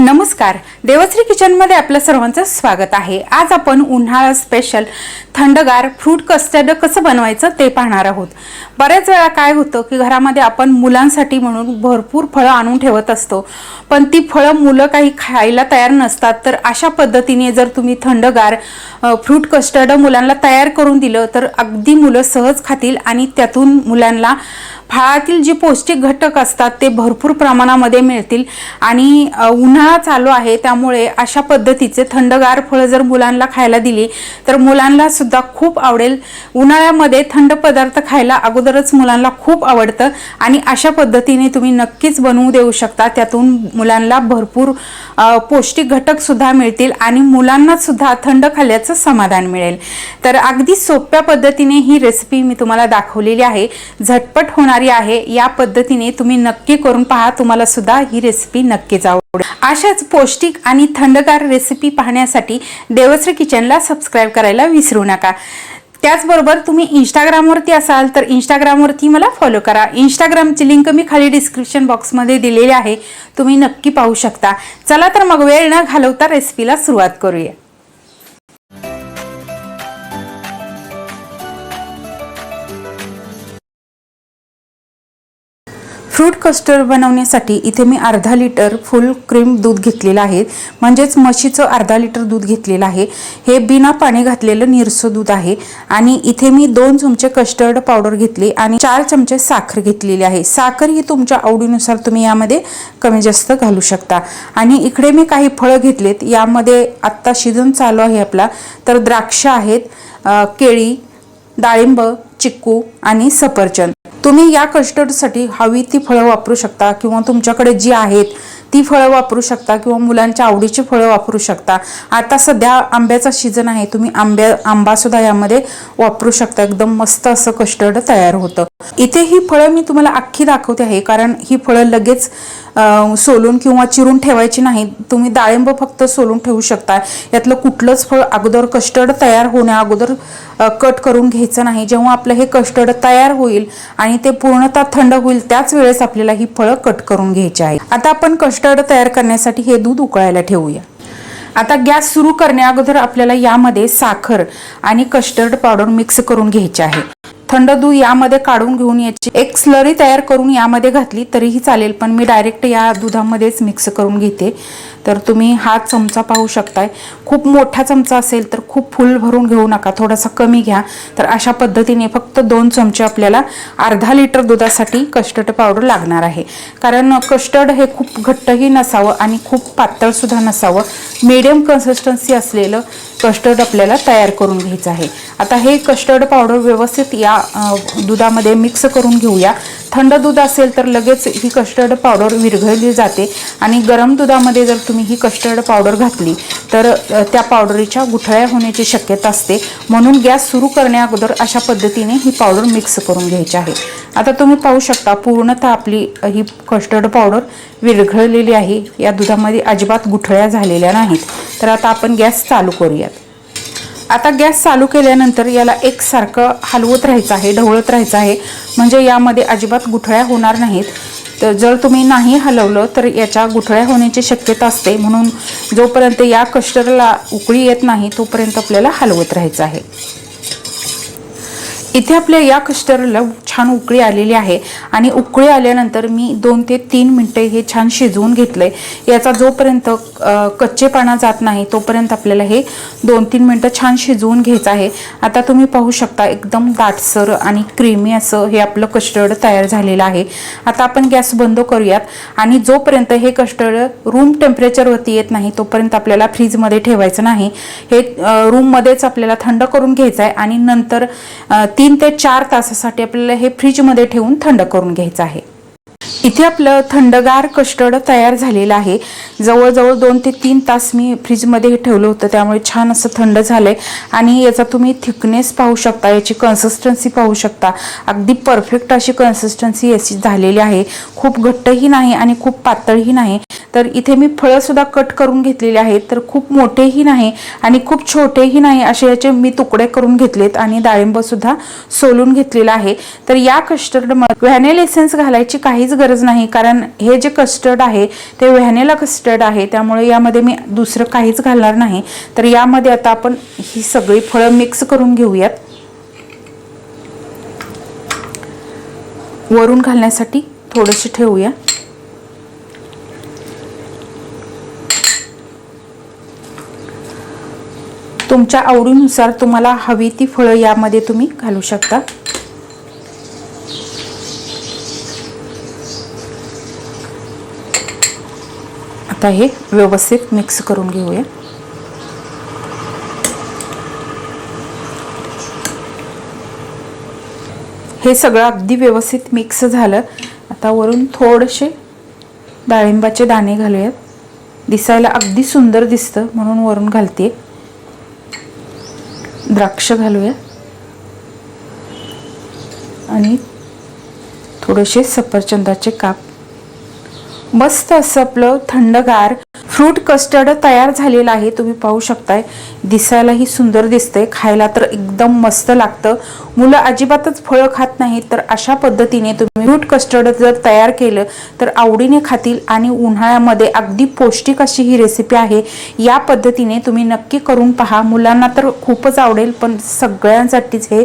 नमस्कार. देवश्री किचनमध्ये आपलं सर्वांचं स्वागत आहे. आज आपण उन्हाळा स्पेशल थंडगार फ्रूट कस्टर्ड कसं बनवायचं ते पाहणार आहोत. बऱ्याच वेळा काय होतं की घरामध्ये आपण मुलांसाठी म्हणून भरपूर फळं आणून ठेवत असतो. पण ती फळं मुलं काही खायला तयार नसतात. तर अशा पद्धतीने जर तुम्ही थंडगार फ्रूट कस्टर्ड मुलांना तयार करून दिलं तर अगदी मुलं सहज खातील आणि त्यातून मुलांना फळातील जे पौष्टिक घटक असतात ते भरपूर प्रमाणामध्ये मिळतील. आणि उन्हाळा चालू आहे त्यामुळे अशा पद्धतीचे थंडगार फळं जर मुलांना खायला दिली तर मुलांना सुद्धा खूप आवडेल. उन्हाळ्यामध्ये थंड पदार्थ खायला अगोदरच मुलांना खूप आवडतं आणि अशा पद्धतीने तुम्ही नक्कीच बनवू देऊ शकता. त्यातून मुलांना भरपूर पौष्टिक घटक सुद्धा मिळतील आणि मुलांना सुद्धा थंड खाल्ल्याचं समाधान मिळेल. तर अगदी सोप्या पद्धतीने ही रेसिपी मी तुम्हाला दाखवलेली आहे. झटपट होणार आहे या पद्धतीने तुम्ही नक्की करून पहा तुम्हाला सुद्धा ही रेसिपी नक्कीच आवडेल अशाच पौष्टिक आणि थंडगार रेसिपी पाहण्यासाठी देवश्री किचनला सबस्क्राईब करायला विसरू नका. त्याचबरोबर तुम्ही इंस्टाग्रामवरती असाल तर इंस्टाग्रामवरती मला फॉलो करा. इंस्टाग्रामची लिंक मी खाली डिस्क्रिप्शन बॉक्समध्ये दिलेली आहे. तुम्ही नक्की पाहू शकता. चला तर मग वेळ न घालवता रेसिपीला सुरुवात करूया. फ्रूट कस्टर्ड बनवण्यासाठी इथे मी अर्धा लिटर फुल क्रीम दूध घेतलेलं आहे. म्हणजेच म्हशीचं अर्धा लिटर दूध घेतलेलं आहे. हे बिना पाणी घातलेलं निरसं दूध आहे. आणि इथे मी दोन चमचे कस्टर्ड पावडर घेतली आणि चार चमचे साखर घेतलेली आहे. साखर ही तुमच्या आवडीनुसार तुम्ही यामध्ये कमी जास्त घालू शकता. आणि इकडे मी काही फळं घेतलेत. यामध्ये आत्ता सीझन चालू आहे आपला. तर द्राक्ष आहेत केळी डाळिंब चिक्कू आणि सफरचंद. तुम्ही या कस्टर्डसाठी हवी ती फळं वापरू शकता किंवा तुमच्याकडे जी आहेत ती फळं वापरू शकता किंवा मुलांच्या आवडीची फळं वापरू शकता. आता सध्या आंब्याचा सीझन आहे तुम्ही आंब्या आंबासुद्धा यामध्ये वापरू शकता. एकदम मस्त असं कस्टर्ड तयार होतं. इथे ही फळं मी तुम्हाला अख्खी दाखवते आहे कारण ही फळं लगेच सोलून किंवा चिरून ठेवायची नाही. तुम्ही डाळिंब फक्त सोलून ठेवू शकता. यातलं कुठलंच फळ अगोदर कस्टर्ड तयार होण्या अगोदर कट करून घ्यायचं नाही. जेव्हा आपलं हे कस्टर्ड तयार होईल आणि ते पूर्णतः थंड होईल त्याच वेळेस आपल्याला ही फळं कट करून घ्यायची आहे. आता आपण कस्टर्ड तयार करण्यासाठी हे दूध उकळायला ठेवूया. आता गॅस सुरू करण्या अगोदर आपल्याला यामध्ये साखर आणि कस्टर्ड पावडर मिक्स करून घ्यायचे आहे. थंड दूध यामध्ये काढून घेऊन याची एक स्लरी तयार करून यामध्ये घातली तरीही चालेल पण मी डायरेक्ट या दुधामध्येच मिक्स करून घेते. तर तुम्ही हा चमचा पाहू शकताय. खूप मोठा चमचा असेल तर खूप फुल भरून घेऊ नका थोडासा कमी घ्या. तर अशा पद्धतीने फक्त दोन चमचे आपल्याला अर्धा लिटर दुधासाठी कस्टर्ड पावडर लागणार आहे. कारण कस्टर्ड हे खूप घट्टही नसावं आणि खूप पातळसुद्धा नसावं. मिडियम कन्सिस्टन्सी असलेलं कस्टर्ड आपल्याला तयार करून घ्यायचं आहे. आता हे कस्टर्ड पावडर व्यवस्थित या दुधामध्ये मिक्स करून घेऊया. थंड दूध असेल तर लगेच ही कस्टर्ड पावडर विरघळली जाते. आणि गरम दुधामध्ये जर तुम्ही ही कस्टर्ड पावडर घातली तर त्या पावडरीच्या गुठळ्या होण्याची शक्यता असते. म्हणून गॅस सुरू करण्या अगोदर अशा पद्धतीने ही पावडर मिक्स करून घ्यायची आहे. आता तुम्ही पाहू शकता पूर्णतः आपली ही कस्टर्ड पावडर विरघळलेली आहे. या दुधामध्ये अजिबात गुठळ्या झालेल्या नाहीत. तर आता आपण गॅस चालू करूयात. आता गॅस चालू केल्यानंतर याला एकसारखं हलवत राहायचं आहे ढवळत राहायचं आहे. म्हणजे यामध्ये अजिबात गुठळ्या होणार नाहीत. तर जर तुम्ही नाही हलवलं तर याच्या गुठळ्या होण्याची शक्यता असते. म्हणून जोपर्यंत या कस्टरला उकळी येत नाही तोपर्यंत आपल्याला हलवत राहायचं आहे. इथे आपल्या या कस्टरला छान उकळी आलेली आहे. आणि उकळी आल्यानंतर मी दोन ते तीन मिनटं हे छान शिजवून घेतलंय. याचा जोपर्यंत कच्चेपणा जात नाही तोपर्यंत आपल्याला हे दोन तीन मिनटं छान शिजवून घ्यायचं आहे. आता तुम्ही पाहू शकता एकदम दाटसर आणि क्रीमी असं हे आपलं कस्टर्ड तयार झालेलं आहे. आता आपण गॅस बंद करूयात. आणि जोपर्यंत हे कस्टर्ड रूम टेम्परेचरवरती येत नाही तोपर्यंत आपल्याला फ्रीजमध्ये ठेवायचं नाही. हे रूममध्येच आपल्याला थंड करून घ्यायचं आहे. आणि नंतर तीन ते चार तासासाठी आपल्याला हे फ्रीजमध्ये ठेवून थंड करून घ्यायचं आहे. इथे आपलं थंडगार कस्टर्ड तयार झालेलं आहे. जवळजवळ दोन ते तीन तास मी फ्रीजमध्ये ठेवलं होतं त्यामुळे छान असं थंड झालंय. आणि याचा तुम्ही थिकनेस पाहू शकता याची कन्सिस्टन्सी पाहू शकता. अगदी परफेक्ट अशी कन्सिस्टन्सी याची झालेली आहे. खूप घट्टही नाही आणि खूप पातळही नाही. तर इथे मी फळंसुद्धा कट करून घेतलेले आहेत. तर खूप मोठेही नाही आणि खूप छोटेही नाही असे याचे मी तुकडे करून घेतलेत आणि डाळिंबसुद्धा सोलून घेतलेलं आहे. तर या कस्टर्डमध्ये व्हॅनेल एसेन्स घालायची काहीच गरज नाही. कारण हे जे कस्टर्ड आहे ते व्हॅनेला कस्टर्ड आहे. त्यामुळे यामध्ये मी दुसरं काहीच घालणार नाही. तर यामध्ये आता आपण ही सगळी फळं मिक्स करून घेऊयात. वरून घालण्यासाठी थोडंसं ठेवूया. तुमच्या आवडीनुसार तुम्हाला हवी ती फळं यामध्ये तुम्ही घालू शकता. आता हे व्यवस्थित मिक्स करून घेऊया. हे सगळं अगदी व्यवस्थित मिक्स झालं. आता वरून थोडेसे डाळिंबाचे दाणे घालूयात. दिसायला अगदी सुंदर दिसतं म्हणून वरून घालते द्राक्ष घालूया. आणि थोडेसे सफरचंदाचे काप मस्त असं आपलं थंडगार फ्रूट कस्टर्ड तयार झालेलं आहे. तुम्ही पाहू शकताय. दिसायलाही सुंदर दिसतंय. खायला तर एकदम मस्त लागतं. मुलं अजिबातच फळं खात नाहीत तर अशा पद्धतीने तुम्ही फ्रूट कस्टर्ड जर तयार केलं तर आवडीने खातील आणि उन्हाळ्यामध्ये अगदी पौष्टिक अशी ही रेसिपी आहे. या पद्धतीने तुम्ही नक्की करून पहा. मुलांना तर खूपच आवडेल पण सगळ्यांसाठीच हे